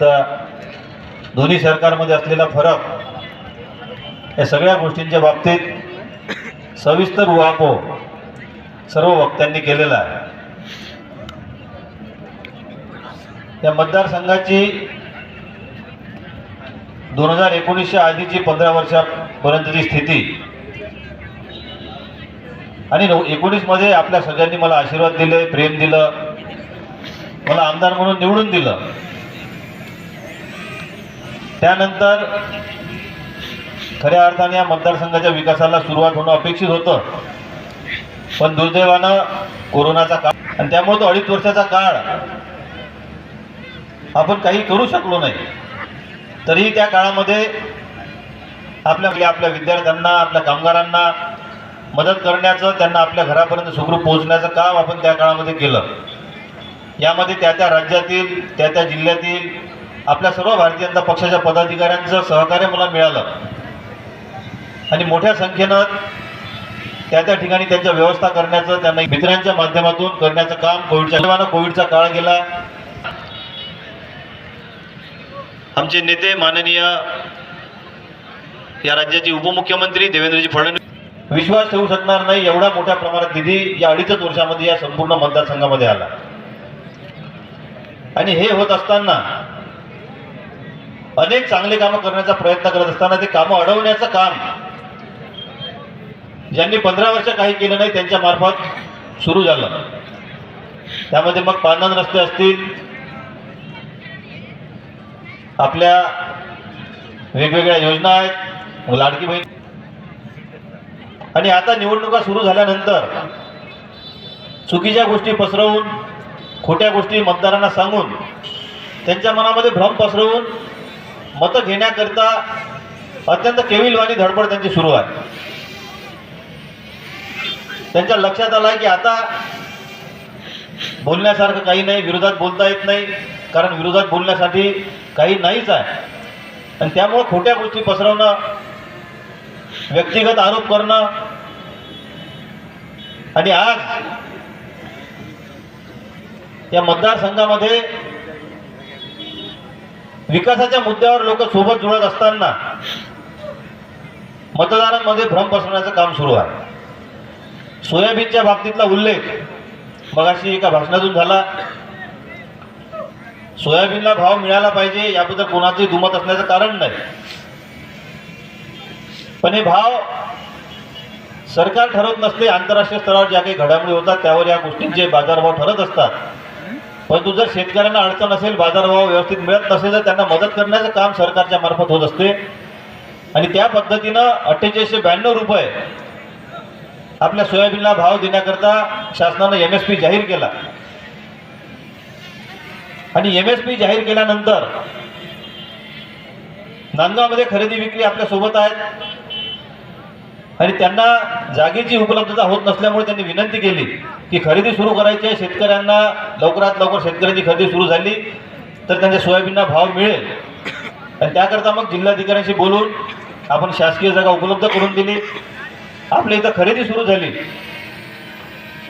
वास्तविकता दोन्ही सरकारमध्ये असलेला फरक या सगळ्या गोष्टींच्या बाबतीत सविस्तर उहापोह सर्व वक्त्यांनी केलेला आहे. या मतदारसंघाची दोन हजार एकोणीसच्या आधीची पंधरा वर्षापर्यंतची स्थिती आणि एकोणीसमध्ये आपल्या सगळ्यांनी मला आशीर्वाद दिले प्रेम दिलं मला आमदार म्हणून निवडून दिलं. त्यानंतर खऱ्या अर्थाने या मतदारसंघाच्या विकासाला सुरुवात होणं अपेक्षित होतं. पण दुर्दैवानं कोरोनाचा काळ आणि त्यामुळे तो अडीच वर्षाचा काळ आपण काही करू शकलो नाही. तरीही त्या काळामध्ये आपल्या आपल्या विद्यार्थ्यांना आपल्या कामगारांना मदत करण्याचं त्यांना आपल्या घरापर्यंत सुखरूप पोहोचण्याचं काम आपण त्या काळामध्ये केलं. यामध्ये त्या त्या राज्यातील त्या त्या जिल्ह्यातील आपल्या सर्व भारतीय जनता पक्षाच्या पदाधिकाऱ्यांचं सहकार्य मला मिळालं. आणि मोठ्या संख्येनं त्या त्या ठिकाणी त्यांच्या व्यवस्था करण्याचं त्यांना मित्रांच्या माध्यमातून करण्याचं काम कोविडच्या कोविडचा काळ गेला. आमचे नेते माननीय या राज्याचे उपमुख्यमंत्री देवेंद्रजी फडणवीस विश्वास ठेवू शकणार नाही एवढा मोठ्या प्रमाणात निधी या अडीचच वर्षामध्ये या संपूर्ण मतदारसंघामध्ये आला. आणि हे होत असताना अनेक चांगले कामं करण्याचा प्रयत्न करत असताना ते कामं अडवण्याचं काम ज्यांनी पंधरा वर्ष काही केलं नाही त्यांच्या मार्फत सुरू झालं. त्यामध्ये मग पानन रस्ते असतील. आपल्या वेगवेगळ्या योजना आहेत. लाडकी बहीण. आणि आता निवडणुका सुरू झाल्यानंतर चुकीच्या गोष्टी पसरवून खोट्या गोष्टी मतदारांना सांगून त्यांच्या मनामध्ये भ्रम पसरवून मतं घेण्याकरिता अत्यंत केविलवाणी धडपड त्यांची सुरू आहे. त्यांच्या लक्षात आलं आहे की आता बोलण्यासारखं काही नाही विरोधात बोलता येत नाही कारण विरोधात बोलण्यासाठी काही नाहीच आहे. आणि त्यामुळं खोट्या गोष्टी पसरवणं व्यक्तिगत आरोप करणं आणि आज या मतदारसंघामध्ये विकासाच्या मुद्द्यावर लोक सोबत जुळत असताना मतदारांमध्ये भ्रम पसरवण्याचं काम सुरू आहे. सोयाबीनच्या बाबतीतला उल्लेख मगाशी एका भाषणातून झाला. सोयाबीनला भाव मिळाला पाहिजे याबद्दल कोणाचंही दुमत असण्याचं कारण नाही. पण हे भाव सरकार ठरवत नसते आंतरराष्ट्रीय स्तरावर ज्या काही घडामोडी होतात त्यावर या गोष्टींचे बाजारभाव ठरत असतात. परंतु जर शेतकऱ्यांना अडचण असेल बाजारभाव व्यवस्थित मिळत नसेल तर त्यांना मदत करण्याचं काम सरकारच्या मार्फत होत असते. आणि त्या पद्धतीनं अठ्ठेचाळीसशे ब्याण्णव रुपये आपल्या सोयाबीनला भाव देण्याकरता शासनानं एम एस पी जाहीर केला. आणि एम एस पी जाहीर केल्यानंतर नांदगावमध्ये खरेदी विक्री आपल्यासोबत आहेत. आणि त्यांना जागेची उपलब्धता होत नसल्यामुळे त्यांनी विनंती केली. की खरेदी सुरू करायची आहे शेतकऱ्यांना लवकरात लवकर शेतकऱ्यांची खरेदी सुरू झाली तर त्यांच्या सोयाबीनला भाव मिळेल. आणि त्याकरता मग जिल्हाधिकाऱ्यांशी बोलून आपण शासकीय जागा उपलब्ध करून दिली. आपल्या इथं खरेदी सुरू झाली.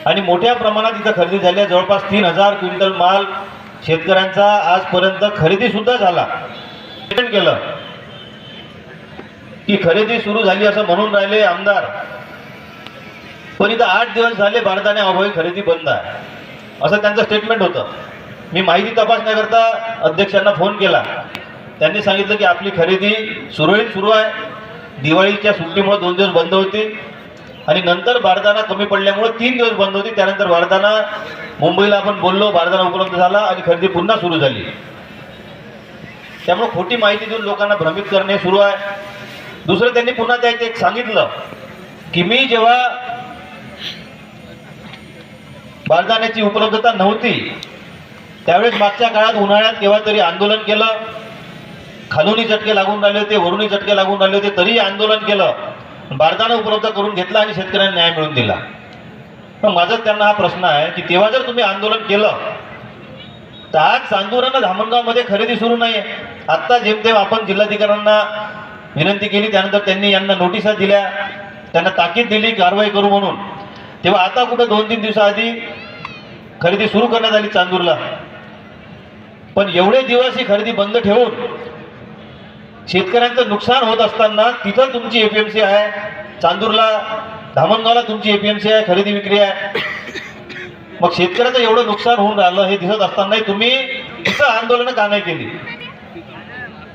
आणि मोठ्या प्रमाणात इथं खरेदी झाली आहे जवळपास तीन हजार क्विंटल माल शेतकऱ्यांचा आजपर्यंत खरेदीसुद्धा झाला. केलं. की खरेदी सुरू झाली असं म्हणून राहिले आमदार. पण इथं आठ दिवस झाले भारताने अभावी खरेदी बंद आहे. असं त्यांचं स्टेटमेंट होतं. मी माहिती तपासण्याकरता अध्यक्षांना फोन केला. त्यांनी सांगितलं की आपली खरेदी सुरळीत सुरू आहे. दिवाळीच्या सुट्टीमुळे दोन दिवस बंद होती. आणि नंतर भारताना कमी पडल्यामुळे तीन दिवस बंद होती. त्यानंतर भारताना मुंबईला आपण बोललो भारताला उपलब्ध झाला आणि खरेदी पुन्हा सुरू झाली. त्यामुळे खोटी माहिती देऊन लोकांना भ्रमित करणे सुरू आहे. दुसरं त्यांनी पुन्हा त्यात एक सांगितलं की मी जेव्हा बारदाण्याची उपलब्धता नव्हती. त्यावेळेस मागच्या काळात उन्हाळ्यात केव्हा तरी आंदोलन केलं. खालूनही चटके लागून राहिले होते वरूनही चटके लागून राहिले होते तरीही आंदोलन केलं. बारदाना उपलब्ध करून घेतला आणि शेतकऱ्यांना न्याय मिळून दिला. पण माझा त्यांना हा प्रश्न आहे की तेव्हा जर तुम्ही आंदोलन केलं तर आज चांदुरानं धामणगावमध्ये खरेदी सुरू नाही आत्ता जेमतेम आपण जिल्हाधिकाऱ्यांना विनंती केली त्यानंतर त्यांनी यांना नोटिसा दिल्या त्यांना ताकीद दिली कारवाई करू म्हणून. तेव्हा आता कुठं दोन तीन दिवसाआधी खरेदी सुरू करण्यात आली चांदूरला. पण एवढे दिवस ही खरेदी बंद ठेवून शेतकऱ्यांचं नुकसान होत असताना तिथं तुमची एपीएमसी आहे चांदूरला धामणगावला तुमची एपीएमसी आहे खरेदी विक्री आहे. मग शेतकऱ्याचं एवढं नुकसान होऊन राहिलं हे दिसत असतानाही तुम्ही तिथं आंदोलनं का नाही केली?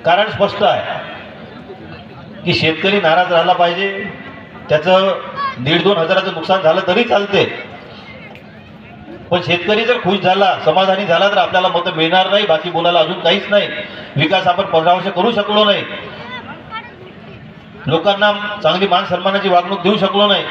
कारण स्पष्ट आहे की शेतकरी नाराज राहिला पाहिजे. त्याचं दीड दोन हजाराचं नुकसान झालं तरी चालते पण शेतकरी जर खुश झाला समाधानी झाला तर आपल्याला मतं मिळणार नाही. बाकी बोलायला अजून काहीच नाही. विकास आपण पंधरा वर्ष करू शकलो नाही. लोकांना चांगली मान सन्मानाची वागणूक देऊ शकलो नाही.